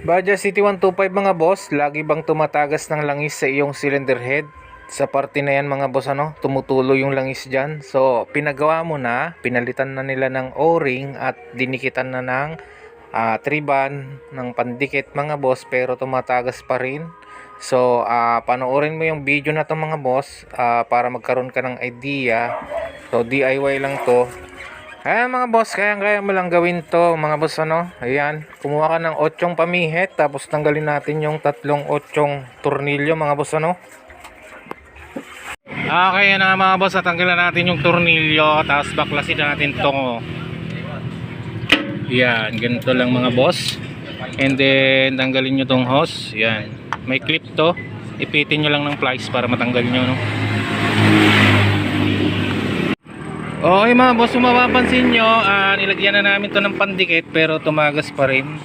Baja City 125 mga boss, lagi bang tumatagas ng langis sa iyong cylinder head? Sa parte na yan mga boss ano, tumutulo yung langis dyan. So, pinagawa mo na, pinalitan na nila ng o-ring at dinikitan na ng ah, triban ng pandikit mga boss pero tumatagas pa rin. So, ah, panoorin mo yung video na to mga boss ah, para magkaroon ka ng idea. So, DIY lang to. Ayan mga boss, kaya-kaya mo lang gawin to mga boss ano. Ayan, kumuha ka ng 8 pamihit tapos tanggalin natin yung tatlong 8 tornilyo mga boss ano. Okay, yan na mga boss, natanggalan natin yung tornilyo tapos baklasin natin to. Yan, ganito lang mga boss. And then tanggalin nyo tong hose. Yan. May clip to. Ipitin nyo lang ng plies para matanggal nyo no. Okay mga boss, kung mapapansin nyo, ah, nilagyan na namin to ng pandikit pero tumagas pa rin.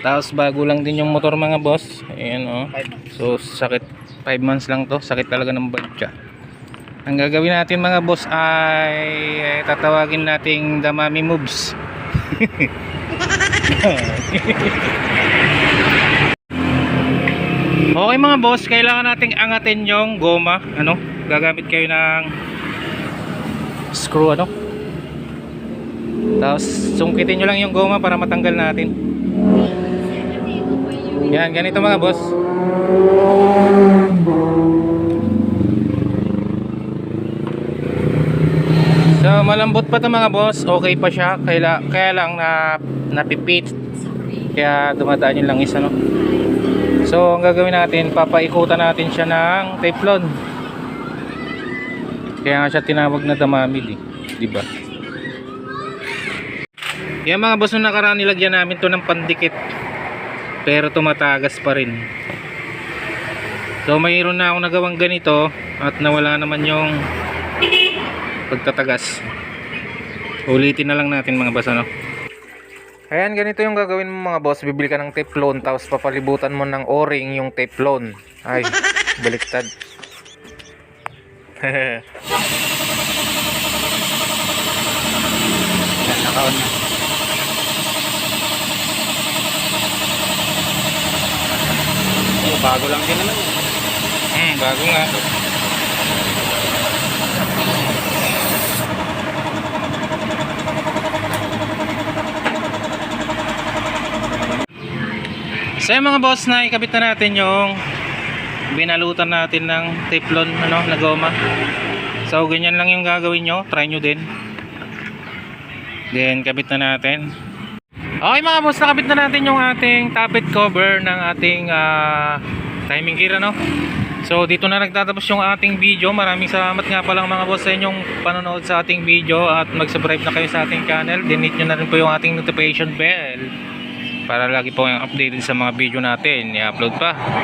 Tapos bago lang din yung motor mga boss. Ayan oh. So sakit 5 months lang to. Sakit talaga ng badya. Ang gagawin natin mga boss ay eh, tatawagin nating Damami Moves. okay mga boss, kailangan nating angatin yung goma. Ano? Gagamit kayo ng screw ano? Tapos sungkitin nyo lang yung goma para matanggal natin. Yan ganito mga boss. So malambot pa to mga boss. Okay pa siya. Kaya, kaya lang na napipit. Kaya dumadaan yung langis ano so ang gagawin natin papaikutan natin siya ng teflon kaya nga siya tinawag na damamid eh. Di ba? Yan mga boss nung nakaraan nilagyan namin to ng pandikit. Pero tumatagas pa rin. So mayroon na akong nagawang ganito at nawala naman yung pagtatagas. Ulitin na lang natin mga boss ano. Ayan, ganito yung gagawin mo mga boss. Bibili ka ng teflon tapos papalibutan mo ng o-ring yung teflon. Ay, baliktad. Bago lang din naman. Hmm, bago nga. So mga boss na ikabit na natin yung binalutan natin ng teflon ano, na goma. So ganyan lang yung gagawin nyo. Try nyo din. Then kabit na natin. Okay mga boss, nakabit na natin yung ating tappet cover ng ating ah, timing gear ano. So dito na nagtatapos yung ating video. Maraming salamat nga palang mga boss sa inyong panonood sa ating video at mag-subscribe na kayo sa ating channel. Dinit nyo na rin po yung ating notification bell para lagi po kayong updated sa mga video natin. I-upload pa.